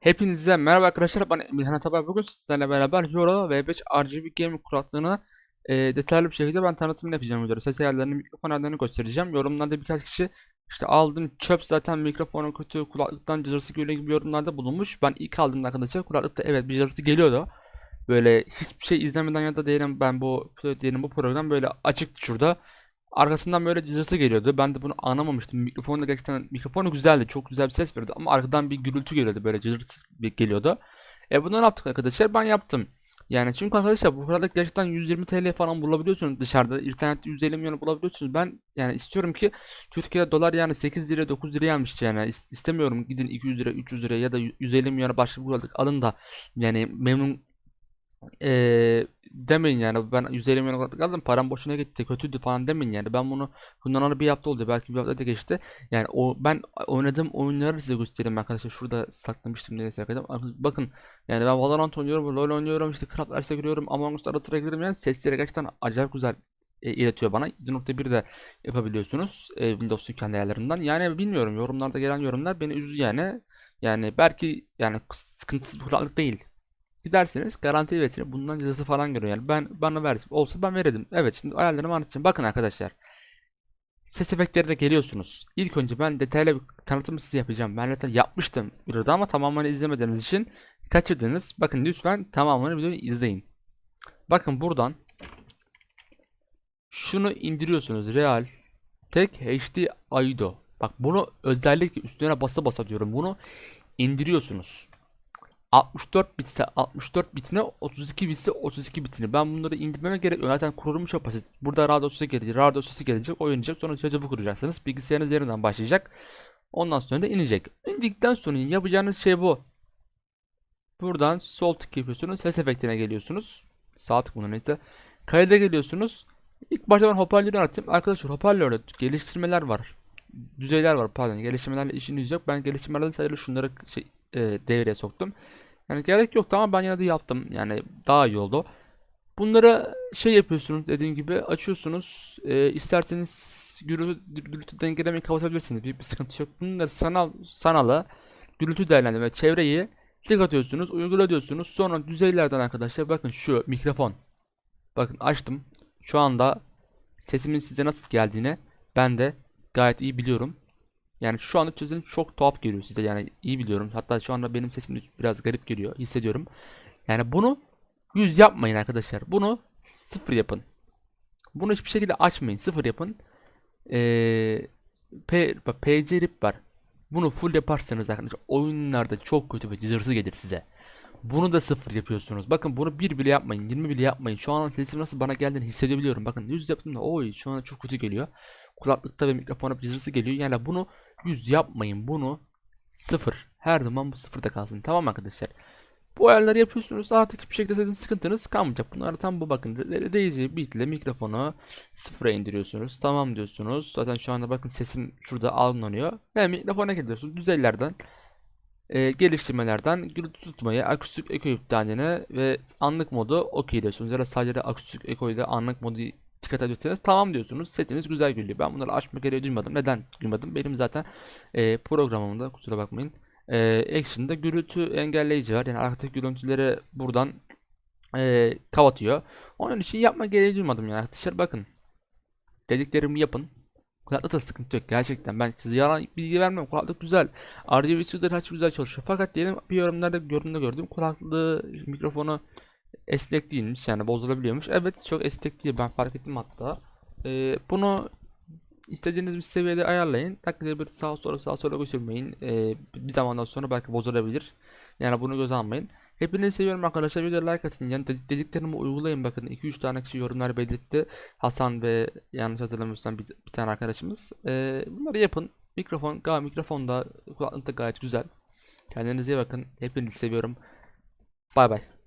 Hepinize merhaba arkadaşlar ben Emirhan Atabay bugün sizlerle beraber Euro V5 RGB Gaming kulaklığını e, detaylı bir şekilde ben tanıtımını yapacağım videoda. Ses ayarlarını, mikrofon ayarlarını göstereceğim. Yorumlarda birkaç kişi işte aldım çöp zaten mikrofonu kötü kulaklıktan cızırtısı geliyor gibi yorumlarda bulunmuş. Ben ilk aldığımda arkadaşlar kulaklıkta evet bir cızırtı geliyordu. Böyle hiçbir şey izlemeden ya da diyelim ben bu diyelim bu program böyle açık şurada. Arkasından böyle cızırtı geliyordu. Ben de bunu anlamamıştım. Mikrofonu da gerçekten mikrofonu güzeldi. Çok güzel bir ses veriyordu ama arkadan bir gürültü geliyordu. Böyle cızırtı geliyordu. E bunu ne yaptık arkadaşlar? Ben yaptım. Yani çünkü arkadaşlar bu kadar gerçekten 120 TL falan bulabiliyorsunuz dışarıda. İnternette 150 milyon bulabiliyorsunuz. Ben yani istiyorum ki Türkiye'de dolar yani 8 lira 9 lira gelmiş yani. İst- istemiyorum gidin 200 lira 300 lira ya da 150 milyona bir kulaklık alın da yani memnun eee, demeyin yani. Ben 150 milyon kulaklık aldım. Param boşuna gitti kötüydü falan demeyin yani. Ben bunu bundan bir hafta oldu. Belki bir hafta da geçti. Yani o ben oynadığım oyunları size göstereyim arkadaşlar. Şurada saklamıştım nereye sakladım bakın yani ben Valorant oynuyorum LoL oynuyorum işte Craft Rise'e giriyorum Among Us ara giriyorum. Yani sesleri gerçekten acayip güzel e, iletiyor bana. 7.1 de yapabiliyorsunuz e, Windows'un kendi ayarlarından. Yani bilmiyorum yorumlarda gelen yorumlar beni üzdü yani. Yani belki yani sıkıntısız bir kulaklık değil Giderseniz garanti üretimi bundan cezası falan görüyor. Yani ben bana versin olsa ben verirdim. Evet şimdi ayarlarımı anlatacağım. Bakın arkadaşlar. Ses efektlerine geliyorsunuz. İlk önce ben detaylı bir tanıtımı size yapacağım. Ben zaten yapmıştım videoda ama tamamını izlemediğiniz için kaçırdınız. Bakın lütfen tamamını videoyu izleyin. Bakın buradan şunu indiriyorsunuz. Real Tek HD Aido. Bak bunu özellikle üstüne basa basa diyorum. Bunu indiriyorsunuz. 64 bitse 64 bitine 32 bitse 32 bitini. Ben bunları indirmeme gerek yok. Zaten kurulumu çok basit. Burada RAR dosyası gelecek. RAR dosyası gelecek. Oynayacak. Sonra cihazı kuracaksınız. Bilgisayarınız yeniden başlayacak. Ondan sonra da inecek. İndikten sonra yapacağınız şey bu. Buradan sol tık yapıyorsunuz. Ses efektine geliyorsunuz. Sağ tık bunun neyse. Kayda geliyorsunuz. İlk başta ben hoparlörü anlatayım. Arkadaşlar hoparlörde geliştirmeler var. Düzeyler var pardon. Geliştirmelerle işiniz yok. Ben geliştirmelerden sadece şunları şey, e, devreye soktum. Yani gerek yoktu ama ben yine de yaptım. Yani daha iyi oldu. Bunları şey yapıyorsunuz dediğim gibi açıyorsunuz. E, isterseniz gürültü, gürültü dengelemeyi kapatabilirsiniz. Bir, bir sıkıntı yok. Bunları sanal sanalı gürültü değerlendirme çevreyi tık atıyorsunuz, uygula diyorsunuz. Sonra düzeylerden arkadaşlar bakın şu mikrofon. Bakın açtım. Şu anda sesimin size nasıl geldiğini ben de gayet iyi biliyorum. Yani şu anda çözüm çok tuhaf geliyor size yani iyi biliyorum. Hatta şu anda benim sesim biraz garip geliyor hissediyorum. Yani bunu 100 yapmayın arkadaşlar. Bunu sıfır yapın. Bunu hiçbir şekilde açmayın. Sıfır yapın. Ee, PC rip var. Bunu full yaparsanız arkadaşlar oyunlarda çok kötü ve cızırsı gelir size. Bunu da sıfır yapıyorsunuz. Bakın bunu bir bile yapmayın. 20 bile yapmayın. Şu an sesim nasıl bana geldiğini hissedebiliyorum. Bakın 100 yaptım da oy şu an çok kötü geliyor. Kulaklıkta ve mikrofona cızırsı geliyor. Yani bunu 100 yapmayın. Bunu sıfır. Her zaman bu sıfırda kalsın. Tamam arkadaşlar? Bu ayarları yapıyorsunuz. Artık hiçbir şekilde sizin sıkıntınız kalmayacak. Bunlar tam bu bakın. Beat ile mikrofonu sıfıra indiriyorsunuz. Tamam diyorsunuz. Zaten şu anda bakın sesim şurada alınıyor. Ve mikrofona geliyorsunuz. Düzeylerden e, geliştirmelerden gürültü tutmayı, akustik eko iptalini ve anlık modu okey diyorsunuz. Ya da sadece akustik eko ile anlık modu dikkat ediyorsanız tamam diyorsunuz. Setiniz güzel geliyor. Ben bunları açma gereği duymadım. Neden duymadım? Benim zaten e, programımda kusura bakmayın. E, Action'da gürültü engelleyici var. Yani arkadaki gürültüleri buradan e, kapatıyor. Onun için yapma gereği duymadım yani arkadaşlar. Bakın. Dediklerimi yapın. Kulaklıkta sıkıntı yok gerçekten. Ben size yalan bilgi vermem. Kulaklık güzel. De her şey güzel çalışıyor. Fakat diyelim bir yorumlarda yorumda gördüm. Kulaklığı mikrofonu esnek değilmiş. Yani bozulabiliyormuş. Evet çok esnek değil. Ben fark ettim hatta. Ee, bunu istediğiniz bir seviyede ayarlayın. Takdirde bir sağa sola sağa sola götürmeyin. Ee, bir zamandan sonra belki bozulabilir. Yani bunu göz almayın. Hepinizi seviyorum arkadaşlar. Videoya like atın. Yani dedik- dediklerimi uygulayın. Bakın 2-3 tane kişi yorumlar belirtti. Hasan ve yanlış hatırlamıyorsam bir, bir tane arkadaşımız. Ee, bunları yapın. Mikrofon, gayet mikrofon da kulaklık da gayet güzel. Kendinize iyi bakın. Hepinizi seviyorum. Bay bay.